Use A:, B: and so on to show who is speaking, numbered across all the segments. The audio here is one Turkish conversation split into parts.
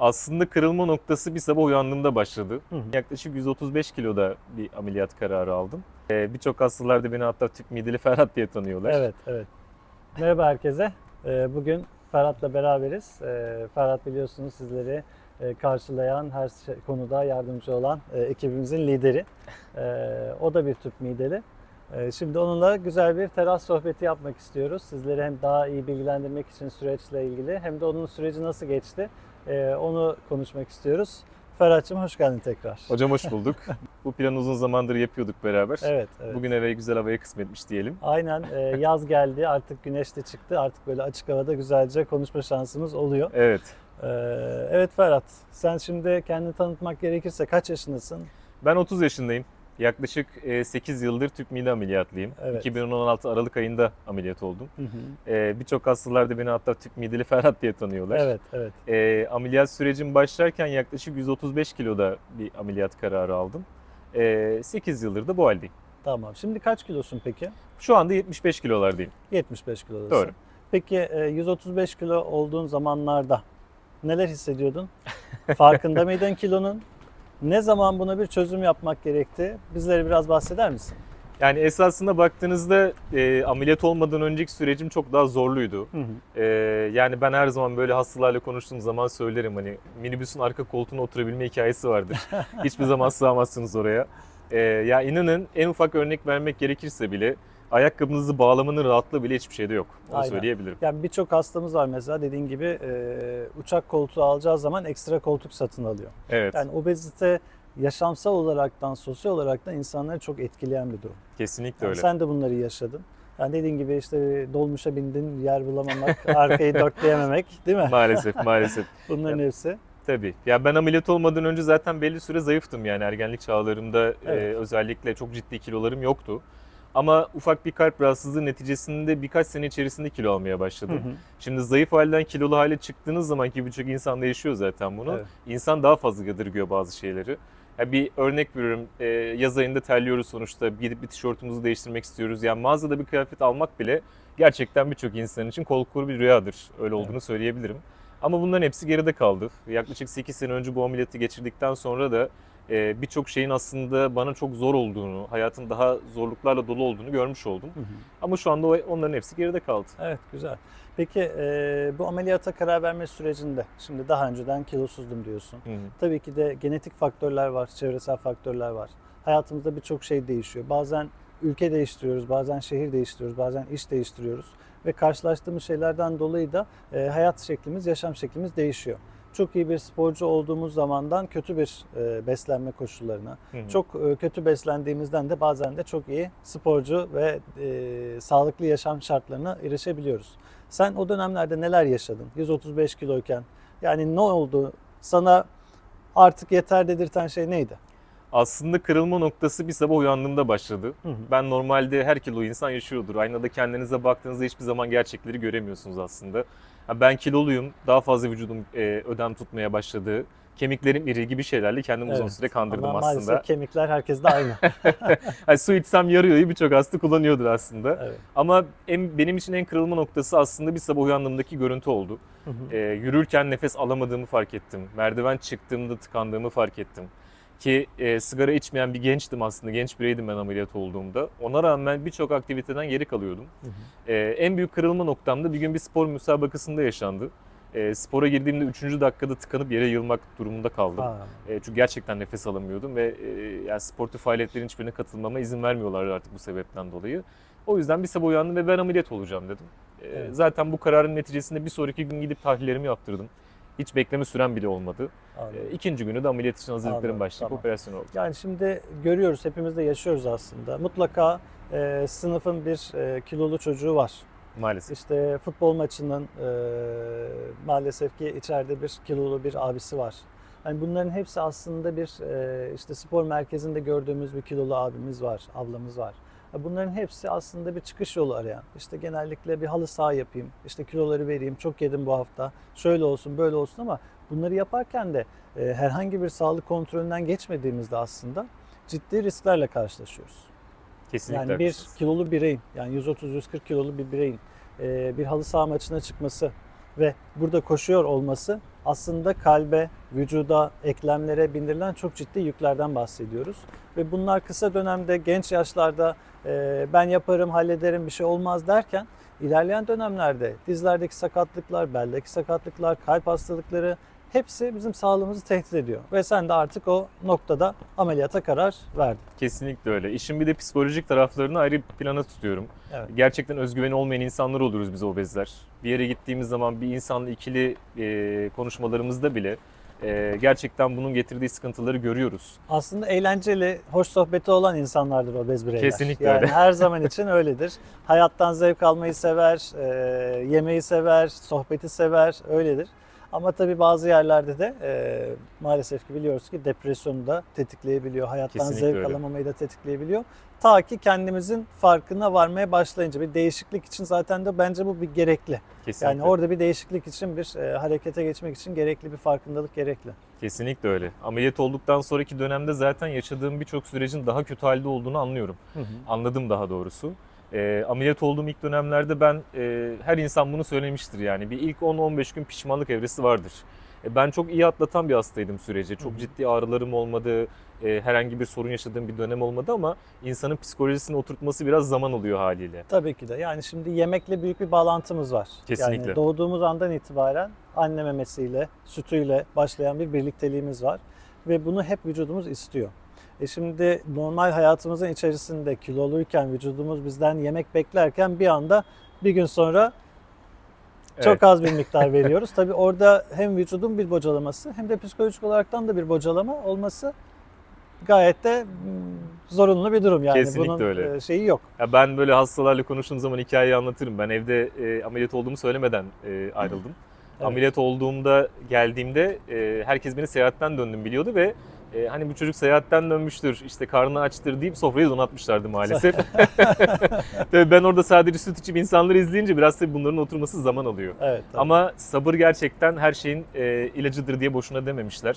A: Aslında kırılma noktası bir sabah uyandığımda başladı.
B: Hı hı.
A: Yaklaşık 135 kiloda bir ameliyat kararı aldım. Ee, Birçok hastalar da beni hatta tüp mideli Ferhat diye tanıyorlar.
B: Evet, evet. Merhaba herkese. Ee, Bugün Ferhat'la beraberiz. Ee, Ferhat biliyorsunuz sizleri e, karşılayan, her şey- konuda yardımcı olan e, ekibimizin lideri. Ee, O da bir tüp mideli. Ee, Şimdi onunla güzel bir teras sohbeti yapmak istiyoruz. Sizleri hem daha iyi bilgilendirmek için süreçle ilgili hem de onun süreci nasıl geçti e, onu konuşmak istiyoruz. Ferhat'cığım hoş geldin tekrar.
A: Hocam hoş bulduk. Bu planı uzun zamandır yapıyorduk beraber.
B: Evet, evet.
A: Bugün eve güzel havaya kısmetmiş diyelim.
B: Aynen e, yaz geldi artık güneş de çıktı artık böyle açık havada güzelce konuşma şansımız oluyor.
A: Evet.
B: Ee, evet Ferhat sen şimdi kendini tanıtmak gerekirse kaç yaşındasın?
A: Ben 30 yaşındayım. Yaklaşık 8 yıldır tüp mide ameliyatlıyım.
B: Evet.
A: 2016 Aralık ayında ameliyat oldum.
B: Hı hı.
A: Ee, Birçok hastalar da beni hatta tüp mideli Ferhat diye tanıyorlar.
B: Evet evet.
A: Ee, ameliyat sürecim başlarken yaklaşık 135 kiloda bir ameliyat kararı aldım. Ee, 8 yıldır da bu haldeyim.
B: Tamam. Şimdi kaç kilosun peki?
A: Şu anda 75 kilolardayım.
B: 75 kilodasın.
A: Doğru.
B: Peki e, 135 kilo olduğun zamanlarda neler hissediyordun? Farkında mıydın kilonun? Ne zaman buna bir çözüm yapmak gerekti? Bizlere biraz bahseder misin?
A: Yani esasında baktığınızda e, ameliyat olmadan önceki sürecim çok daha zorluydu.
B: Hı hı.
A: Ee, yani ben her zaman böyle hastalarla konuştuğum zaman söylerim hani minibüsün arka koltuğuna oturabilme hikayesi vardır. Hiçbir zaman sığamazsınız oraya. Ee, ya inanın en ufak örnek vermek gerekirse bile ayakkabınızı bağlamanın rahatlığı bile hiçbir şeyde yok. Onu
B: Aynen.
A: söyleyebilirim.
B: Yani birçok hastamız var mesela dediğin gibi e, uçak koltuğu alacağı zaman ekstra koltuk satın alıyor.
A: Evet,
B: Yani obezite yaşamsal olaraktan, sosyal olaraktan insanları çok etkileyen bir durum.
A: kesinlikle
B: Yani
A: öyle.
B: sen de bunları yaşadın. Yani dediğin gibi işte dolmuşa bindin, yer bulamamak, arkayı dörtleyememek değil mi?
A: Maalesef, maalesef.
B: Bunların hepsi.
A: Tabii. Ya ben ameliyat olmadan önce zaten belli süre zayıftım yani ergenlik çağlarımda e,
B: Evet.
A: özellikle çok ciddi kilolarım yoktu. Ama ufak bir kalp rahatsızlığı neticesinde birkaç sene içerisinde kilo almaya
B: Hı
A: başladım.
B: hı.
A: Şimdi zayıf halden kilolu hale çıktığınız zaman ki birçok insan da yaşıyor zaten bunu.
B: Evet.
A: İnsan daha fazla yadırgıyor bazı şeyleri. Ya bir örnek veriyorum. e, yaz ayında terliyoruz sonuçta. Gidip bir tişörtümüzü değiştirmek istiyoruz. Yani mağazada bir kıyafet almak bile gerçekten birçok insan için kol kuru bir rüyadır. Öyle olduğunu söyleyebilirim. Ama bunların hepsi geride kaldı. Yaklaşık 8 sene önce bu ameliyatı geçirdikten sonra da e, birçok şeyin aslında bana çok zor olduğunu, hayatın daha zorluklarla dolu olduğunu görmüş oldum.
B: Hı hı.
A: Ama şu anda onların hepsi geride kaldı.
B: Evet güzel. Peki e, bu ameliyata karar verme sürecinde şimdi daha önceden kilosuzdum diyorsun.
A: Hı hı.
B: Tabii ki de genetik faktörler var, çevresel faktörler var. Hayatımızda birçok şey değişiyor. Bazen ülke değiştiriyoruz, bazen şehir değiştiriyoruz, bazen iş değiştiriyoruz. Ve karşılaştığımız şeylerden dolayı da e, hayat şeklimiz, yaşam şeklimiz değişiyor. Çok iyi bir sporcu olduğumuz zamandan kötü bir e, beslenme koşullarına,
A: Hı hı.
B: çok e, kötü beslendiğimizden de bazen de çok iyi sporcu ve e, sağlıklı yaşam şartlarına erişebiliyoruz. Sen o dönemlerde neler yaşadın? 135 kiloyken yani ne oldu? Sana artık yeter dedirten şey neydi?
A: Aslında kırılma noktası bir sabah uyandığımda başladı.
B: Hı hı.
A: Ben normalde her kilo insan yaşıyordur. Aynada kendinize baktığınızda hiçbir zaman gerçekleri göremiyorsunuz aslında. Ben kiloluyum, daha fazla vücudum e, ödem tutmaya başladı. Kemiklerim iri gibi şeylerle kendimi uzun
B: Evet.
A: süre kandırdım
B: Ama
A: aslında.
B: maalesef kemikler herkeste aynı.
A: Ha, su içsem yarıyor birçok hasta kullanıyordur aslında.
B: evet.
A: Ama en, benim için en kırılma noktası aslında bir sabah uyandığımdaki görüntü oldu.
B: Hı hı.
A: E, yürürken nefes alamadığımı fark ettim. Merdiven çıktığımda tıkandığımı fark ettim. Ki e, sigara içmeyen bir gençtim aslında. Genç bireydim ben ameliyat olduğumda. Ona rağmen birçok aktiviteden geri kalıyordum.
B: Hı hı.
A: E, en büyük kırılma noktam da bir gün bir spor müsabakasında yaşandı. E, spora girdiğimde 3. dakikada tıkanıp yere yılmak durumunda kaldım.
B: Ha,
A: E, çünkü gerçekten nefes alamıyordum ve e, yani sportif faaliyetlerin hiçbirine katılmama izin vermiyorlar artık bu sebepten dolayı. O yüzden bir sabah uyandım ve ben ameliyat olacağım dedim. E,
B: Evet.
A: Zaten bu kararın neticesinde bir sonraki gün gidip tahlillerimi yaptırdım. Hiç bekleme süren bile olmadı.
B: anladım.
A: E, ikinci günü de ameliyat için hazırlıklarım
B: Anladım,
A: başlayıp
B: tamam.
A: operasyon oldu.
B: Yani şimdi görüyoruz, hepimiz de yaşıyoruz aslında. Mutlaka e, sınıfın bir e, kilolu çocuğu var.
A: Maalesef.
B: İşte futbol maçının e, maalesef ki içeride bir kilolu bir abisi var. Yani bunların hepsi aslında bir e, işte spor merkezinde gördüğümüz bir kilolu abimiz var, ablamız var. Bunların hepsi aslında bir çıkış yolu arayan. İşte genellikle bir halı saha yapayım, işte kiloları vereyim, çok yedim bu hafta, şöyle olsun, böyle olsun ama bunları yaparken de e, herhangi bir sağlık kontrolünden geçmediğimizde aslında ciddi risklerle karşılaşıyoruz.
A: Kesinlikle
B: Yani bir kilolu bireyin yani 130-140 kilolu bir bireyin e, bir halı saha maçına çıkması ve burada koşuyor olması aslında kalbe, vücuda, eklemlere bindirilen çok ciddi yüklerden bahsediyoruz. Ve bunlar kısa dönemde genç yaşlarda e, ben yaparım, hallederim bir şey olmaz derken ilerleyen dönemlerde dizlerdeki sakatlıklar, beldeki sakatlıklar, kalp hastalıkları hepsi bizim sağlığımızı tehdit ediyor. Ve sen de artık o noktada ameliyata karar verdin.
A: Kesinlikle öyle. İşin bir de psikolojik taraflarını ayrı bir plana tutuyorum.
B: Evet.
A: Gerçekten özgüveni olmayan insanlar oluruz biz obezler. Bir yere gittiğimiz zaman bir insanla ikili e, konuşmalarımızda bile e, gerçekten bunun getirdiği sıkıntıları görüyoruz.
B: Aslında eğlenceli, hoş sohbeti olan insanlardır obez bireyler.
A: Kesinlikle
B: yani
A: öyle.
B: her zaman için öyledir. Hayattan zevk almayı sever, e, yemeği sever, sohbeti sever, öyledir. Ama tabii bazı yerlerde de e, maalesef ki biliyoruz ki depresyonu da tetikleyebiliyor. Hayattan
A: Kesinlikle
B: zevk
A: öyle.
B: alamamayı da tetikleyebiliyor. Ta ki kendimizin farkına varmaya başlayınca bir değişiklik için zaten de bence bu bir gerekli.
A: Kesinlikle.
B: Yani orada bir değişiklik için bir e, harekete geçmek için gerekli bir farkındalık gerekli.
A: Kesinlikle öyle. Ameliyat olduktan sonraki dönemde zaten yaşadığım birçok sürecin daha kötü halde olduğunu anlıyorum. Anladım daha doğrusu. E, ameliyat olduğum ilk dönemlerde ben e, her insan bunu söylemiştir yani bir ilk 10-15 gün pişmanlık evresi vardır. E, ben çok iyi atlatan bir hastaydım süreci. Çok
B: hı.
A: ciddi ağrılarım olmadı, e, herhangi bir sorun yaşadığım bir dönem olmadı ama insanın psikolojisini oturtması biraz zaman alıyor haliyle.
B: Tabii ki de. Yani şimdi yemekle büyük bir bağlantımız var.
A: Kesinlikle.
B: Yani doğduğumuz andan itibaren anne memesiyle, sütüyle başlayan bir birlikteliğimiz var. Ve bunu hep vücudumuz istiyor. E şimdi normal hayatımızın içerisinde kiloluyken vücudumuz bizden yemek beklerken bir anda bir gün sonra çok
A: Evet.
B: az bir miktar veriyoruz. Tabii orada hem vücudun bir bocalaması hem de psikolojik olaraktan da bir bocalama olması gayet de mm, zorunlu bir durum. Yani
A: Kesinlikle
B: bunun
A: öyle.
B: e, şeyi yok.
A: Ya ben böyle hastalarla konuştuğum zaman hikayeyi anlatırım. Ben evde e, ameliyat olduğumu söylemeden e, ayrıldım.
B: Evet.
A: Ameliyat olduğumda geldiğimde e, herkes beni seyahatten döndüm biliyordu ve e, hani bu çocuk seyahatten dönmüştür, işte karnı açtır deyip sofrayı donatmışlardı maalesef. Tabii ben orada sadece süt içip insanları izleyince biraz tabii bunların oturması zaman alıyor.
B: Evet. tabii.
A: Ama sabır gerçekten her şeyin e, ilacıdır diye boşuna dememişler.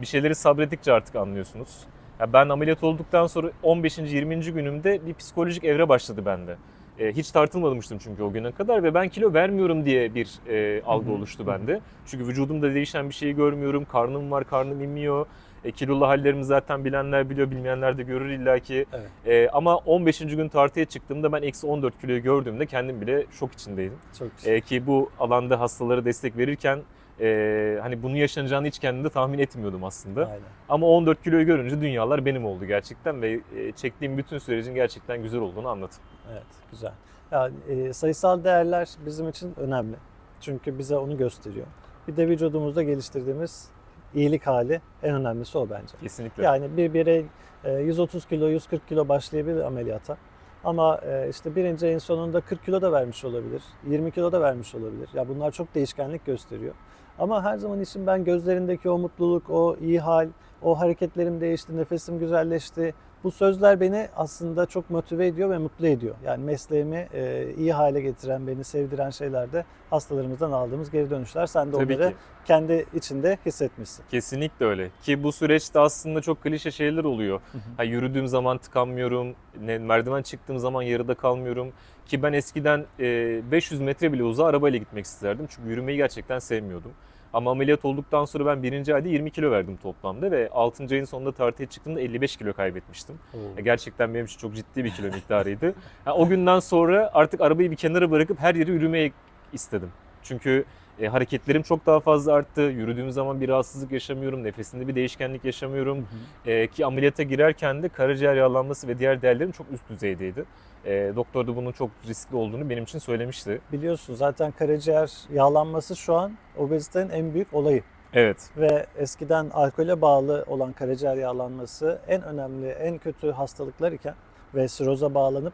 A: Bir şeyleri sabrettikçe artık anlıyorsunuz. Ya ben ameliyat olduktan sonra 15. 20. günümde bir psikolojik evre başladı bende. E, hiç tartılmamıştım çünkü o güne kadar ve ben kilo vermiyorum diye bir e, algı
B: Hı hı,
A: oluştu bende. Çünkü vücudumda değişen bir şeyi görmüyorum. Karnım var, karnım inmiyor. E, kilolu hallerimi zaten bilenler biliyor, bilmeyenler de görür illaki.
B: Evet.
A: E, ama 15. gün tartıya çıktığımda ben eksi 14 kiloyu gördüğümde kendim bile şok içindeydim.
B: Çok güzel.
A: E, ki bu alanda hastalara destek verirken e, hani bunu yaşanacağını hiç kendimde tahmin etmiyordum aslında.
B: Aynen.
A: Ama 14 kiloyu görünce dünyalar benim oldu gerçekten ve e, çektiğim bütün sürecin gerçekten güzel olduğunu anladım.
B: Evet, güzel. Ya, e, sayısal değerler bizim için önemli. Çünkü bize onu gösteriyor. Bir de vücudumuzda geliştirdiğimiz iyilik hali en önemlisi o bence.
A: Kesinlikle.
B: Yani bir birey e, 130 kilo, 140 kilo başlayabilir ameliyata. Ama e, işte birinci ayın sonunda 40 kilo da vermiş olabilir, 20 kilo da vermiş olabilir. Ya bunlar çok değişkenlik gösteriyor. Ama her zaman için ben gözlerindeki o mutluluk, o iyi hal, o hareketlerim değişti, nefesim güzelleşti. Bu sözler beni aslında çok motive ediyor ve mutlu ediyor. Yani mesleğimi e, iyi hale getiren, beni sevdiren şeyler de hastalarımızdan aldığımız geri dönüşler. Sen de
A: Tabii
B: onları
A: ki.
B: kendi içinde hissetmişsin.
A: Kesinlikle öyle. Ki bu süreçte aslında çok klişe şeyler oluyor.
B: hı.
A: Ha, yürüdüğüm zaman tıkanmıyorum, ne, merdiven çıktığım zaman yarıda kalmıyorum. Ki ben eskiden e, 500 metre bile uzağa arabayla gitmek isterdim. Çünkü yürümeyi gerçekten sevmiyordum. Ama ameliyat olduktan sonra ben birinci ayda 20 kilo verdim toplamda ve 6. ayın sonunda tartıya çıktığımda 55 kilo kaybetmiştim. Ya Gerçekten benim için çok ciddi bir kilo miktarıydı. Ha, o günden sonra artık arabayı bir kenara bırakıp her yere yürümeye istedim. Çünkü e, hareketlerim çok daha fazla arttı. Yürüdüğüm zaman bir rahatsızlık yaşamıyorum. Nefesimde bir değişkenlik yaşamıyorum. E, ki ameliyata girerken de karaciğer yağlanması ve diğer değerlerim çok üst düzeydeydi. E, doktor da bunun çok riskli olduğunu benim için söylemişti.
B: Biliyorsun zaten karaciğer yağlanması şu an obezitenin en büyük olayı.
A: Evet.
B: Ve eskiden alkole bağlı olan karaciğer yağlanması en önemli, en kötü hastalıklar iken ve siroza bağlanıp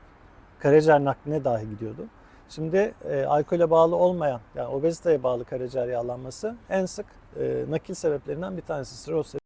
B: karaciğer nakline dahi gidiyordu. Şimdi e, alkole bağlı olmayan, yani obeziteye bağlı karaciğer yağlanması en sık e, nakil sebeplerinden bir tanesi. Siroz